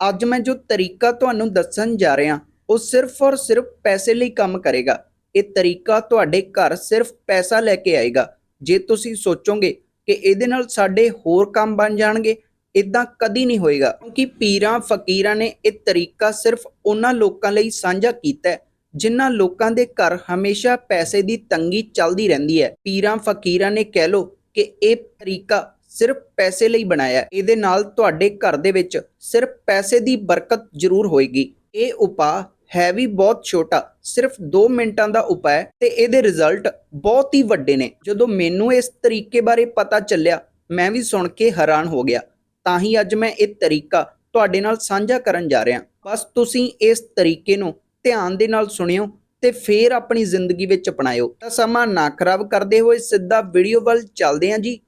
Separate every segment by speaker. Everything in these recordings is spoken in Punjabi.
Speaker 1: ਅੱਜ ਮੈਂ ਜੋ ਤਰੀਕਾ ਤੁਹਾਨੂੰ ਦੱਸਣ ਜਾ ਰਿਹਾ, ਉਹ ਸਿਰਫ ਔਰ ਸਿਰਫ ਪੈਸੇ ਲਈ ਕੰਮ ਕਰੇਗਾ। ਇਹ ਤਰੀਕਾ ਤੁਹਾਡੇ ਘਰ ਸਿਰਫ ਪੈਸਾ ਲੈ ਕੇ ਆਏਗਾ। ਜੇ ਤੁਸੀਂ ਸੋਚੋਗੇ ਕਿ ਇਹਦੇ ਨਾਲ ਸਾਡੇ ਹੋਰ ਕੰਮ ਬਣ ਜਾਣਗੇ ਇਦਾਂ ਕਦੀ ਨਹੀਂ ਹੋਏਗਾ। ਕਿਉਂਕਿ ਪੀਰਾਂ, ਫਕੀਰਾਂ ਨੇ ਇਹ ਤਰੀਕਾ ਸਿਰਫ ਉਹਨਾਂ ਲੋਕਾਂ ਲਈ ਸਾਂਝਾ ਕੀਤਾ ਹੈ, ਜਿਨ੍ਹਾਂ ਲੋਕਾਂ ਦੇ ਘਰ ਹਮੇਸ਼ਾ ਪੈਸੇ ਦੀ ਤੰਗੀ ਚੱਲਦੀ ਰਹਿੰਦੀ ਹੈ। ਪੀਰਾਂ, ਫਕੀਰਾਂ ਨੇ ਕਹਿ ਲੋ ਕਿ ਇਹ ਤਰੀਕਾ ਸਿਰਫ ਪੈਸੇ ਲਈ ਬਣਾਇਆ ਹੈ। ਇਹਦੇ ਨਾਲ ਤੁਹਾਡੇ ਘਰ ਦੇ ਵਿੱਚ ਸਿਰਫ ਪੈਸੇ ਦੀ ਬਰਕਤ ਜ਼ਰੂਰ ਹੋਏਗੀ। ਇਹ ਉਪਾਅ ਹੈ ਵੀ ਬਹੁਤ ਛੋਟਾ, ਸਿਰਫ 2 ਮਿੰਟਾਂ ਦਾ ਉਪਾਅ ਹੈ ਤੇ ਇਹਦੇ ਰਿਜ਼ਲਟ ਬਹੁਤ ਹੀ ਵੱਡੇ ਨੇ। ਜਦੋਂ ਮੈਨੂੰ ਇਸ ਤਰੀਕੇ ਬਾਰੇ ਪਤਾ ਚੱਲਿਆ, ਮੈਂ ਵੀ ਸੁਣ ਕੇ ਹੈਰਾਨ ਹੋ ਗਿਆ। ਤਾਂ ਹੀ ਅੱਜ ਮੈਂ ਇਹ ਤਰੀਕਾ ਤੁਹਾਡੇ ਨਾਲ ਸਾਂਝਾ ਕਰਨ ਜਾ ਰਿਹਾ। ਬਸ ਤੁਸੀਂ ਇਸ ਤਰੀਕੇ ਨੂੰ ਧਿਆਨ ਦੇ ਨਾਲ ਸੁਣਿਓ ਤੇ ਫੇਰ ਆਪਣੀ ਜ਼ਿੰਦਗੀ ਵਿੱਚ ਅਪਣਾਇਓ। ਤਾਂ ਸਮਾਂ ਨਾ ਖਰਾਬ ਕਰਦੇ ਹੋਏ ਸਿੱਧਾ ਵੀਡੀਓ ਵੱਲ ਚੱਲਦੇ ਹਾਂ ਜੀ।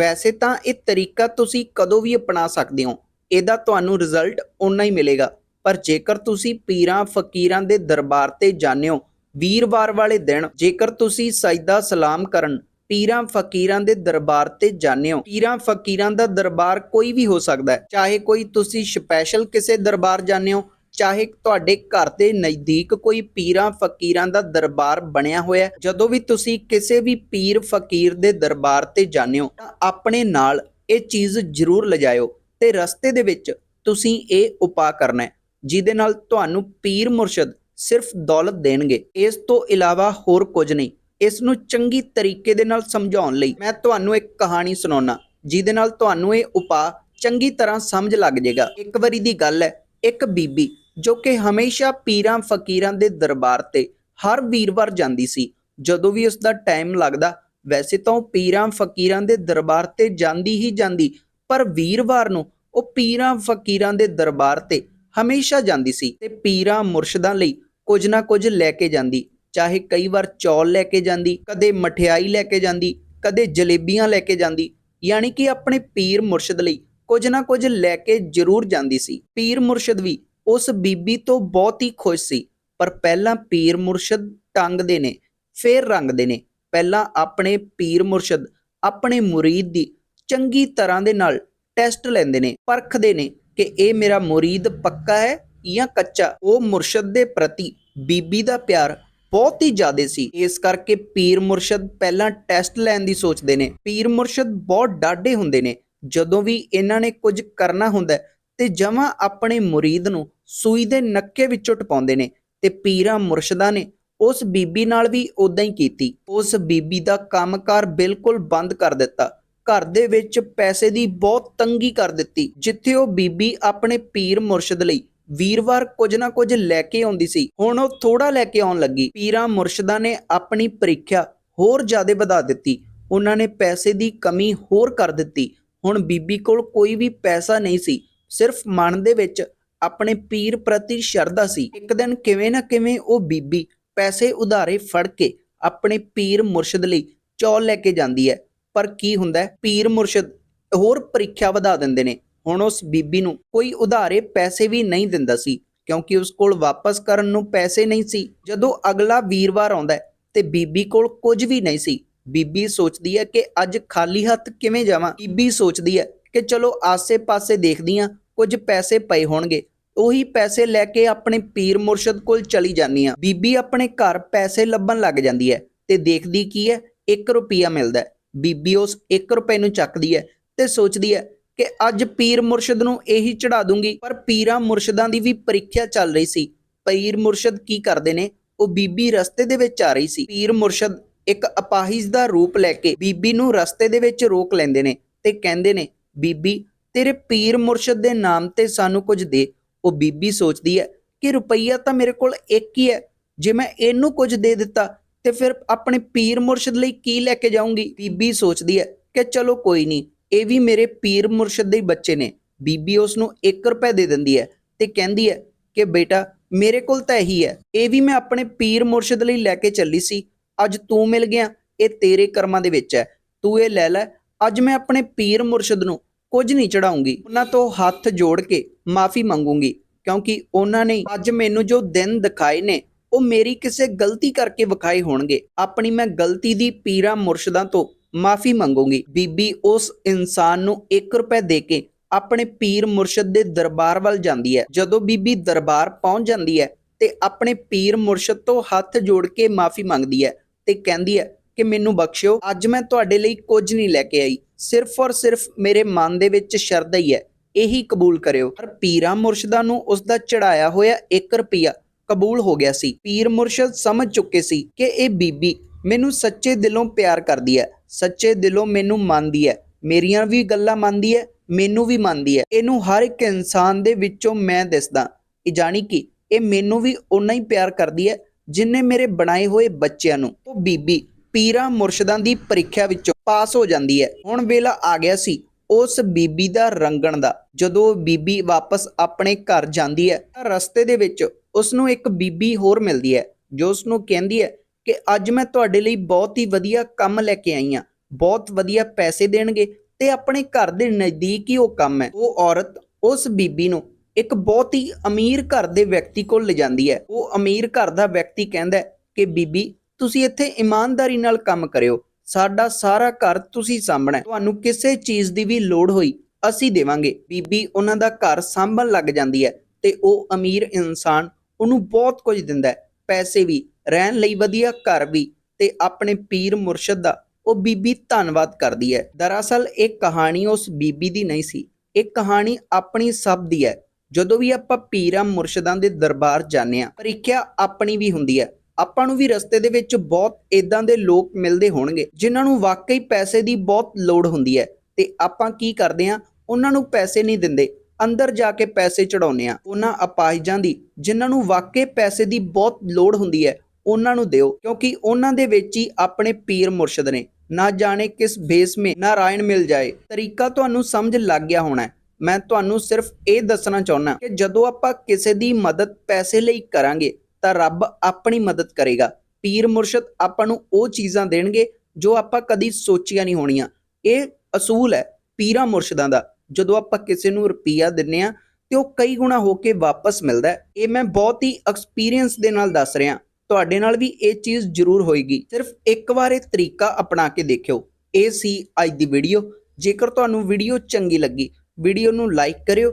Speaker 1: ਵੈਸੇ ਤਾਂ ਇਹ ਤਰੀਕਾ ਤੁਸੀਂ ਕਦੋਂ ਵੀ ਅਪਣਾ ਸਕਦੇ ਹੋ। ਇਹਦਾ ਤੁਹਾਨੂੰ ਰਿਜ਼ਲਟ ਓਨਾ ਹੀ ਮਿਲੇਗਾ। ਪਰ ਜੇਕਰ ਤੁਸੀਂ ਪੀਰਾਂ ਫਕੀਰਾਂ ਦੇ ਦਰਬਾਰ ਤੇ ਜਾਂਦੇ ਹੋ, ਵੀਰਵਾਰ ਵਾਲੇ ਦਿਨ, ਜੇਕਰ ਤੁਸੀਂ ਸਜਦਾ ਸਲਾਮ ਕਰਨ, ਪੀਰਾਂ ਫਕੀਰਾਂ ਦੇ ਦਰਬਾਰ ਤੇ ਜਾਂਦੇ ਹੋ, ਪੀਰਾਂ ਫਕੀਰਾਂ ਦਾ ਦਰਬਾਰ ਕੋਈ ਵੀ ਹੋ ਸਕਦਾ ਹੈ। ਚਾਹੇ ਕੋਈ ਤੁਸੀਂ ਸਪੈਸ਼ਲ ਕਿਸੇ ਦਰਬਾਰ ਜਾਂਦੇ ਹੋ ਚਾਹੇ ਤੁਹਾਡੇ ਘਰ ਦੇ ਨਜ਼ਦੀਕ ਕੋਈ ਪੀਰਾਂ ਫਕੀਰਾਂ ਦਾ ਦਰਬਾਰ ਬਣਿਆ ਹੋਇਆ ਜਦੋਂ ਵੀ ਤੁਸੀਂ ਕਿਸੇ ਵੀ ਪੀਰ ਫਕੀਰ ਦੇ ਦਰਬਾਰ ਤੇ ਜਾਂਦੇ ਹੋ, ਤਾਂ ਆਪਣੇ ਨਾਲ ਇਹ ਚੀਜ਼ ਜ਼ਰੂਰ ਲਿਜਾਇਓ ਤੇ ਰਸਤੇ ਦੇ ਵਿੱਚ ਤੁਸੀਂ ਇਹ ਉਪਾਅ ਕਰਨਾ ਹੈ, ਜਿਹਦੇ ਨਾਲ ਤੁਹਾਨੂੰ ਪੀਰ ਮੁਰਸ਼ਦ ਸਿਰਫ ਦੌਲਤ ਦੇਣਗੇ। ਇਸ ਤੋਂ ਇਲਾਵਾ ਹੋਰ ਕੁਝ ਨਹੀਂ। ਇਸ ਨੂੰ ਚੰਗੀ ਤਰੀਕੇ ਦੇ ਨਾਲ ਸਮਝਾਉਣ ਲਈ ਮੈਂ ਤੁਹਾਨੂੰ ਇੱਕ ਕਹਾਣੀ ਸੁਣਾਉਣਾ ਜਿਹਦੇ ਨਾਲ ਤੁਹਾਨੂੰ ਇਹ ਉਪਾਅ ਚੰਗੀ ਤਰ੍ਹਾਂ ਸਮਝ ਲੱਗ ਜਾਏਗਾ ਇੱਕ ਵਾਰੀ ਦੀ ਗੱਲ ਹੈ, ਇੱਕ ਬੀਬੀ ਜੋ ਕਿ ਹਮੇਸ਼ਾ ਪੀਰਾਂ ਫਕੀਰਾਂ ਦੇ ਦਰਬਾਰ ਤੇ ਹਰ ਵੀਰਵਾਰ ਜਾਂਦੀ ਸੀ। ਜਦੋਂ ਵੀ ਉਸ ਦਾ ਟਾਈਮ ਲੱਗਦਾ, ਵੈਸੇ ਤਾਂ ਉਹ ਪੀਰਾਂ ਫਕੀਰਾਂ ਦੇ ਦਰਬਾਰ ਤੇ ਜਾਂਦੀ ਹੀ ਜਾਂਦੀ, ਪਰ ਵੀਰਵਾਰ ਨੂੰ ਉਹ ਪੀਰਾਂ ਫਕੀਰਾਂ ਦੇ ਦਰਬਾਰ ਤੇ ਹਮੇਸ਼ਾ ਜਾਂਦੀ ਸੀ ਤੇ ਪੀਰਾਂ ਮੁਰਸ਼ਿਦਾਂ ਲਈ ਕੁਝ ਨਾ ਕੁਝ ਲੈ ਕੇ ਜਾਂਦੀ, ਚਾਹੇ ਕਈ ਵਾਰ ਚੌਲ ਲੈ ਕੇ ਜਾਂਦੀ, ਕਦੇ ਮਠਿਆਈ ਲੈ ਕੇ ਜਾਂਦੀ, ਕਦੇ ਜਲੇਬੀਆਂ ਲੈ ਕੇ ਜਾਂਦੀ, ਯਾਨੀ ਕਿ ਆਪਣੇ ਪੀਰ ਮੁਰਸ਼ਿਦ ਲਈ ਕੁਝ ਨਾ ਕੁਝ ਲੈ ਕੇ ਜ਼ਰੂਰ ਜਾਂਦੀ ਸੀ। ਪੀਰ ਮੁਰਸ਼ਿਦ ਵੀ ਉਸ ਬੀਬੀ ਤੋਂ ਬਹੁਤ ਹੀ ਖੁਸ਼ ਸੀ, ਪਰ ਪਹਿਲਾਂ ਪੀਰ ਮੁਰਸ਼ਿਦ ਟੰਗਦੇ ਨੇ, ਫੇਰ ਰੰਗਦੇ ਨੇ। ਪਹਿਲਾਂ ਆਪਣੇ ਪੀਰ ਮੁਰਸ਼ਿਦ, ਆਪਣੇ ਮੁਰੀਦ ਦੀ ਚੰਗੀ ਤਰ੍ਹਾਂ ਦੇ ਨਾਲ ਟੈਸਟ ਲੈਂਦੇ ਨੇ, ਪਰਖਦੇ ਨੇ ਕਿ ਇਹ ਮੇਰਾ ਮੁਰੀਦ ਪੱਕਾ ਹੈ ਜਾਂ ਕੱਚਾ। ਉਹ ਮੁਰਸ਼ਦ ਦੇ ਪ੍ਰਤੀ ਬੀਬੀ ਦਾ ਪਿਆਰ ਬਹੁਤ ਹੀ ਜ਼ਿਆਦਾ ਸੀ। ਇਸ ਕਰਕੇ ਪੀਰ ਮੁਰਸ਼ਦ ਪਹਿਲਾਂ ਟੈਸਟ ਲੈਣ ਦੀ ਸੋਚਦੇ ਨੇ। ਪੀਰ ਮੁਰਸ਼ਦ ਬਹੁਤ ਡਾਢੇ ਹੁੰਦੇ ਨੇ। ਜਦੋਂ ਵੀ ਇਹਨਾਂ ਨੇ ਕੁਝ ਕਰਨਾ ਹੁੰਦਾ ਤੇ ਜਮਾ ਆਪਣੇ ਮੁਰੀਦ ਨੂੰ ਸੂਈ ਦੇ ਨੱਕੇ ਵਿੱਚੋਂ ਟਪਾਉਂਦੇ ਨੇ ਤੇ ਪੀਰਾਂ ਮੁਰਸ਼ਦਾ ਨੇ ਉਸ ਬੀਬੀ ਨਾਲ ਵੀ ਉਦਾਂ ਹੀ ਕੀਤੀ। ਉਸ ਬੀਬੀ ਦਾ ਕੰਮਕਾਰ ਬਿਲਕੁਲ ਬੰਦ ਕਰ ਦਿੱਤਾ। ਘਰ ਦੇ ਵਿੱਚ ਪੈਸੇ ਦੀ ਬਹੁਤ ਤੰਗੀ ਕਰ ਦਿੱਤੀ, ਜਿੱਥੇ ਉਹ ਬੀਬੀ ਆਪਣੇ ਪੀਰ ਮੁਰਸ਼ਿਦ ਲਈ ਵੀਰਵਾਰ ਕੁਝ ਨਾ ਕੁਝ ਲੈ ਕੇ ਆਉਂਦੀ ਸੀ। ਹੁਣ ਉਹ ਥੋੜਾ ਲੈ ਕੇ ਆਉਣ ਲੱਗੀ। ਪੀਰਾਂ ਮੁਰਸ਼ਿਦਾਂ ਨੇ ਆਪਣੀ ਪ੍ਰੀਖਿਆ ਹੋਰ ਜ਼ਿਆਦਾ ਵਧਾ ਦਿੱਤੀ। ਉਹਨਾਂ ਨੇ ਪੈਸੇ ਦੀ ਕਮੀ ਹੋਰ ਕਰ ਦਿੱਤੀ। ਹੁਣ ਬੀਬੀ ਕੋਲ ਕੋਈ ਵੀ ਪੈਸਾ ਨਹੀਂ ਸੀ। ਸਿਰਫ ਮਨ ਦੇ ਵਿੱਚ ਆਪਣੇ ਪੀਰ ਪ੍ਰਤੀ ਸ਼ਰਧਾ ਸੀ। ਇੱਕ ਦਿਨ ਕਿਵੇਂ ਨਾ ਕਿਵੇਂ ਉਹ ਬੀਬੀ ਪੈਸੇ ਉਧਾਰੇ ਫੜ ਕੇ ਆਪਣੇ ਪੀਰ ਮੁਰਸ਼ਿਦ ਲਈ ਚੌਲ ਲੈ ਕੇ ਜਾਂਦੀ ਹੈ। ਪਰ ਕੀ ਹੁੰਦਾ ਪੀਰ ਮੁਰਸ਼ਿਦ ਹੋਰ ਪ੍ਰੀਖਿਆ ਵਧਾ ਦਿੰਦੇ ਨੇ। ਹੁਣ ਉਸ ਬੀਬੀ ਨੂੰ ਕੋਈ ਉਧਾਰੇ ਪੈਸੇ ਵੀ ਨਹੀਂ ਦਿੰਦਾ ਸੀ, ਕਿਉਂਕਿ ਉਸ ਕੋਲ ਵਾਪਸ ਕਰਨ ਨੂੰ ਪੈਸੇ ਨਹੀਂ ਸੀ। ਜਦੋਂ ਅਗਲਾ ਵੀਰਵਾਰ ਆਉਂਦਾ ਤੇ ਬੀਬੀ ਕੋਲ ਕੁਝ ਵੀ ਨਹੀਂ ਸੀ, ਬੀਬੀ ਸੋਚਦੀ ਹੈ ਕਿ ਅੱਜ ਖਾਲੀ ਹੱਥ ਕਿਵੇਂ ਜਾਵਾਂ। ਬੀਬੀ ਸੋਚਦੀ ਹੈ ਕਿ ਚਲੋ ਆਸੇ-ਪਾਸੇ ਦੇਖਦੀ ਹਾਂ ਕੁਝ ਪੈਸੇ ਪਏ ਹੋਣਗੇ। ਉਹੀ ਪੈਸੇ ਲੈ ਕੇ ਆਪਣੇ ਪੀਰ ਮੁਰਸ਼ਦ ਕੋਲ ਚਲੀ ਜਾਂਦੀ ਆ। ਬੀਬੀ ਆਪਣੇ ਘਰ ਪੈਸੇ ਲੱਭਣ ਲੱਗ ਜਾਂਦੀ ਹੈ ਤੇ ਦੇਖਦੀ ਕੀ ਹੈ 1 ਰੁਪਿਆ ਮਿਲਦਾ ਬੀਬੀ ਉਸ 1 ਰੁਪਏ ਨੂੰ ਚੱਕਦੀ ਹੈ ਤੇ ਸੋਚਦੀ ਹੈ ਕਿ ਅੱਜ ਪੀਰ ਮੁਰਸ਼ਦ ਨੂੰ ਇਹੀ ਚੜਾ ਦੂੰਗੀ। ਪਰ ਪੀਰਾਂ ਮੁਰਸ਼ਦਾਂ ਦੀ ਵੀ ਪ੍ਰੀਖਿਆ ਚੱਲ ਰਹੀ ਸੀ। ਪੀਰ ਮੁਰਸ਼ਦ ਕੀ ਕਰਦੇ ਨੇ? ਉਹ ਬੀਬੀ ਰਸਤੇ ਦੇ ਵਿੱਚ ਆ ਰਹੀ ਸੀ। ਪੀਰ ਮੁਰਸ਼ਦ ਇੱਕ ਅਪਾਹਿਜ ਦਾ ਰੂਪ ਲੈ ਕੇ ਬੀਬੀ ਨੂੰ ਰਸਤੇ ਦੇ ਵਿੱਚ ਰੋਕ ਲੈਂਦੇ ਨੇ ਤੇ ਕਹਿੰਦੇ ਨੇ ਬੀਬੀ, ਤੇਰੇ ਪੀਰ ਮੁਰਸ਼ਦ ਦੇ ਨਾਮ ਤੇ ਸਾਨੂੰ ਕੁਝ ਦੇ। ਉਹ ਬੀਬੀ ਸੋਚਦੀ ਹੈ ਕਿ ਰੁਪਈਆ ਤਾਂ ਮੇਰੇ ਕੋਲ ਇੱਕ ਹੀ ਹੈ। ਜੇ ਮੈਂ ਇਹਨੂੰ ਕੁਝ ਦੇ ਦਿੱਤਾ, ਤੇ ਫਿਰ ਆਪਣੇ ਪੀਰ ਮੁਰਸ਼ਿਦ ਲਈ ਕੀ ਲੈ ਕੇ ਜਾਊਂਗੀ? ਬੀਬੀ ਸੋਚਦੀ ਹੈ ਕਿ ਚਲੋ ਕੋਈ ਨਹੀਂ, ਇਹ ਵੀ ਮੇਰੇ ਪੀਰ ਮੁਰਸ਼ਦ ਦੇ ਬੱਚੇ ਨੇ। ਬੀਬੀ ਉਸ ਨੂੰ 1 ਰੁਪਏ ਦੇ ਦਿੰਦੀ ਹੈ ਤੇ ਕਹਿੰਦੀ ਹੈ ਕਿ ਬੇਟਾ, ਮੇਰੇ ਕੋਲ ਤਾਂ ਇਹੀ ਹੈ। ਇਹ ਵੀ ਮੈਂ ਆਪਣੇ ਪੀਰ ਮੁਰਸ਼ਦ ਲਈ ਲੈ ਕੇ ਚੱਲੀ ਸੀ। ਅੱਜ ਤੂੰ ਮਿਲ ਗਿਆ, ਇਹ ਤੇਰੇ ਕਰਮਾਂ ਦੇ ਵਿੱਚ ਹੈ। ਤੂੰ ਇਹ ਲੈ ਲੈ ਅੱਜ ਮੈਂ ਆਪਣੇ ਪੀਰ ਮੁਰਸ਼ਿਦ ਨੂੰ ਕੁਝ ਨਹੀਂ ਚੜਾਉਂਗੀ ਉਹਨਾਂ ਤੋਂ ਹੱਥ ਜੋੜ ਕੇ ਮਾਫੀ ਮੰਗੂੰਗੀ, ਕਿਉਂਕਿ ਉਹਨਾਂ ਨੇ ਅੱਜ ਮੈਨੂੰ ਜੋ ਦਿਨ ਦਿਖਾਏ ਨੇ, ਉਹ ਮੇਰੀ ਕਿਸੇ ਗਲਤੀ ਕਰਕੇ ਵਿਖਾਏ ਹੋਣਗੇ। ਆਪਣੀ ਮੈਂ ਗਲਤੀ ਦੀ ਪੀਰਾਂ ਮੁਰਸ਼ਿਦਾਂ ਤੋਂ ਮਾਫੀ ਮੰਗੂਗੀ। ਬੀਬੀ ਉਸ ਇਨਸਾਨ ਨੂੰ 1 ਰੁਪਏ ਦੇ ਕੇ ਆਪਣੇ ਪੀਰ ਮੁਰਸ਼ਦ ਦੇ ਦਰਬਾਰ ਵੱਲ ਜਾਂਦੀ ਹੈ। ਜਦੋਂ ਬੀਬੀ ਦਰਬਾਰ ਪਹੁੰਚ ਜਾਂਦੀ ਹੈ ਤੇ ਆਪਣੇ ਪੀਰ ਮੁਰਸ਼ਦ ਤੋਂ ਹੱਥ ਜੋੜ ਕੇ ਮਾਫੀ ਮੰਗਦੀ ਹੈ ਤੇ ਕਹਿੰਦੀ ਹੈ ਕਿ ਮੈਨੂੰ ਬਖਸ਼ਿਓ। ਅੱਜ ਮੈਂ ਤੁਹਾਡੇ ਲਈ ਕੁਝ ਨਹੀਂ ਲੈ ਕੇ ਆਈ। ਸਿਰਫ ਔਰ ਸਿਰਫ ਮੇਰੇ ਮਨ ਦੇ ਵਿੱਚ ਸ਼ਰਧਾ ਹੀ ਹੈ। ਇਹੀ ਕਬੂਲ ਕਰਿਓ। ਪਰ ਪੀਰਾਂ ਮੁਰਸ਼ਦਾਂ ਨੂੰ ਉਸ ਦਾ ਚੜਾਇਆ ਹੋਇਆ 1 ਰੁਪਿਆ ਕਬੂਲ ਹੋ ਗਿਆ ਸੀ। ਪੀਰ ਮੁਰਸ਼ਦ ਸਮਝ ਚੁੱਕੇ ਸੀ ਕਿ ਇਹ ਬੀਬੀ ਮੈਨੂੰ ਸੱਚੇ ਦਿਲੋਂ ਪਿਆਰ ਕਰਦੀ ਹੈ। ਸੱਚੇ ਦਿਲੋਂ ਮੈਨੂੰ ਮੰਨਦੀ ਹੈ। ਮੇਰੀਆਂ ਵੀ ਗੱਲਾਂ ਮੰਨਦੀ ਹੈ, ਮੈਨੂੰ ਵੀ ਮੰਨਦੀ ਹੈ। ਇਹਨੂੰ ਹਰ ਇੱਕ ਇਨਸਾਨ ਦੇ ਵਿੱਚੋਂ ਮੈਂ ਦਿਸਦਾ। ਇਹ ਜਾਣੀ ਕਿ ਇਹ ਮੈਨੂੰ ਵੀ ਓਨਾ ਹੀ ਪਿਆਰ ਕਰਦੀ ਹੈ ਜਿੰਨੇ ਮੇਰੇ ਬਣਾਏ ਹੋਏ ਬੱਚਿਆਂ ਨੂੰ। ਉਹ ਬੀਬੀ ਪੀਰਾਂ ਮੁਰਸ਼ਦਾਂ ਦੀ ਪ੍ਰੀਖਿਆ ਵਿੱਚੋਂ ਪਾਸ ਹੋ ਜਾਂਦੀ ਹੈ। ਹੁਣ ਵੇਲਾ ਆ ਗਿਆ ਸੀ ਉਸ ਬੀਬੀ ਦਾ ਰੰਗਣ ਦਾ। ਜਦੋਂ ਬੀਬੀ ਵਾਪਸ ਆਪਣੇ ਘਰ ਜਾਂਦੀ ਹੈ ਤਾਂ ਰਸਤੇ ਦੇ ਵਿੱਚ ਉਸ ਨੂੰ ਇੱਕ ਬੀਬੀ ਹੋਰ ਮਿਲਦੀ ਹੈ, ਜੋ ਉਸ ਨੂੰ ਕਹਿੰਦੀ ਹੈ ਕਿ ਅੱਜ ਮੈਂ ਤੁਹਾਡੇ ਲਈ ਬਹੁਤ ਹੀ ਵਧੀਆ ਕੰਮ ਲੈ ਕੇ ਆਈ ਹਾਂ, ਬਹੁਤ ਵਧੀਆ ਪੈਸੇ ਦੇਣਗੇ ਤੇ ਆਪਣੇ ਘਰ ਦੇ ਨਜ਼ਦੀਕ ਹੀ ਉਹ ਕੰਮ ਹੈ। ਉਹ ਔਰਤ ਉਸ ਬੀਬੀ ਨੂੰ ਇੱਕ ਬਹੁਤ ਹੀ ਅਮੀਰ ਘਰ ਦੇ ਵਿਅਕਤੀ ਕੋਲ ਲਿਜਾਂਦੀ ਹੈ। ਉਹ ਅਮੀਰ ਘਰ ਦਾ ਵਿਅਕਤੀ ਕਹਿੰਦਾ ਕਿ ਬੀਬੀ ਤੁਸੀਂ ਇੱਥੇ ਇਮਾਨਦਾਰੀ ਨਾਲ ਕੰਮ ਕਰਿਓ। ਸਾਡਾ ਸਾਰਾ ਘਰ ਤੁਸੀਂ ਸਾਂਭਣਾ ਤੁਹਾਨੂੰ ਕਿਸੇ ਚੀਜ਼ ਦੀ ਵੀ ਲੋੜ ਹੋਈ, ਅਸੀਂ ਦੇਵਾਂਗੇ। ਬੀਬੀ ਉਹਨਾਂ ਦਾ ਘਰ ਸਾਂਭਣ ਲੱਗ ਜਾਂਦੀ ਹੈ ਤੇ ਉਹ ਅਮੀਰ ਇਨਸਾਨ ਉਹਨੂੰ ਬਹੁਤ ਕੁਝ ਦਿੰਦਾ ਹੈ। ਪੈਸੇ ਵੀ, ਰਹਿਣ ਲਈ ਵਧੀਆ ਘਰ ਵੀ ਤੇ ਆਪਣੇ ਪੀਰ ਮੁਰਸ਼ਦ ਦਾ ਉਹ ਬੀਬੀ ਧੰਨਵਾਦ ਕਰਦੀ ਹੈ। ਦਰਅਸਲ ਇਹ ਕਹਾਣੀ ਉਸ ਬੀਬੀ ਦੀ ਨਹੀਂ ਸੀ। ਇਹ ਕਹਾਣੀ ਆਪਣੀ ਸਭ ਦੀ ਹੈ। ਜਦੋਂ ਵੀ ਆਪਾਂ ਪੀਰਾਂ ਮੁਰਸ਼ਦਾਂ ਦੇ ਦਰਬਾਰ ਜਾਂਦੇ ਆ ਪ੍ਰੀਖਿਆ ਆਪਣੀ ਵੀ ਹੁੰਦੀ ਹੈ। ਆਪਾਂ ਨੂੰ ਵੀ ਰਸਤੇ ਦੇ ਵਿੱਚ ਬਹੁਤ ਇਦਾਂ ਦੇ ਲੋਕ ਮਿਲਦੇ ਹੋਣਗੇ, ਜਿਨ੍ਹਾਂ ਨੂੰ ਵਾਕਈ ਪੈਸੇ ਦੀ ਬਹੁਤ ਲੋੜ ਹੁੰਦੀ ਹੈ। ਤੇ ਆਪਾਂ ਕੀ ਕਰਦੇ ਆ ਉਹਨਾਂ ਨੂੰ ਪੈਸੇ ਨਹੀਂ ਦਿੰਦੇ। ਅੰਦਰ ਜਾ ਕੇ ਪੈਸੇ ਚੜਾਉਂਦੇ ਆ ਉਹਨਾਂ ਅਪਾਹਿਜਾਂ ਦੀ, ਜਿਨ੍ਹਾਂ ਨੂੰ ਵਾਕਈ ਪੈਸੇ ਦੀ ਬਹੁਤ ਲੋੜ ਹੁੰਦੀ ਹੈ, ਉਹਨਾਂ ਨੂੰ ਦਿਓ। ਕਿਉਂਕਿ ਉਹਨਾਂ ਦੇ ਵਿੱਚ ਹੀ ਆਪਣੇ ਪੀਰ ਮੁਰਸ਼ਦ ਨੇ। ਨਾ ਜਾਣੇ ਕਿਸ ਬੇਸ ਮੇ ਨਾਰਾਇਣ ਮਿਲ ਜਾਏ। ਤਰੀਕਾ ਤੁਹਾਨੂੰ ਸਮਝ ਲੱਗ ਗਿਆ ਹੋਣਾ ਮੈਂ ਤੁਹਾਨੂੰ ਸਿਰਫ ਇਹ ਦੱਸਣਾ ਚਾਹੁੰਦਾ ਕਿ ਜਦੋਂ ਆਪਾਂ ਕਿਸੇ ਦੀ ਮਦਦ ਪੈਸੇ ਲਈ ਕਰਾਂਗੇ ਤਾਂ ਰੱਬ ਆਪਣੀ ਮਦਦ ਕਰੇਗਾ। ਪੀਰ ਮੁਰਸ਼ਦ ਆਪਾਂ ਨੂੰ ਉਹ ਚੀਜ਼ਾਂ ਦੇਣਗੇ ਜੋ ਆਪਾਂ ਕਦੀ ਸੋਚੀਆਂ ਨਹੀਂ ਹੋਣੀਆਂ। ਇਹ ਅਸੂਲ ਹੈ ਪੀਰਾਂ ਮੁਰਸ਼ਦਾਂ ਦਾ। ਜਦੋਂ ਆਪਾਂ ਕਿਸੇ ਨੂੰ ਰੁਪਈਆ ਦਿੰਨੇ ਆ ਤੇ ਉਹ ਕਈ ਗੁਣਾ ਹੋ ਕੇ ਵਾਪਸ ਮਿਲਦਾ ਇਹ ਮੈਂ ਬਹੁਤ ਹੀ ਐਕਸਪੀਰੀਅੰਸ ਦੇ ਨਾਲ ਦੱਸ ਰਿਹਾ। ਤੁਹਾਡੇ ਨਾਲ ਵੀ ਇਹ ਚੀਜ਼ ਜ਼ਰੂਰ ਹੋਏਗੀ। ਸਿਰਫ ਇੱਕ ਵਾਰ ਇਹ ਤਰੀਕਾ ਅਪਣਾ ਕੇ ਦੇਖਿਓ। ਇਹ ਸੀ ਅੱਜ ਦੀ ਵੀਡੀਓ ਜੇਕਰ ਤੁਹਾਨੂੰ ਵੀਡੀਓ ਚੰਗੀ ਲੱਗੀ ਵੀਡੀਓ ਨੂੰ ਲਾਈਕ ਕਰਿਓ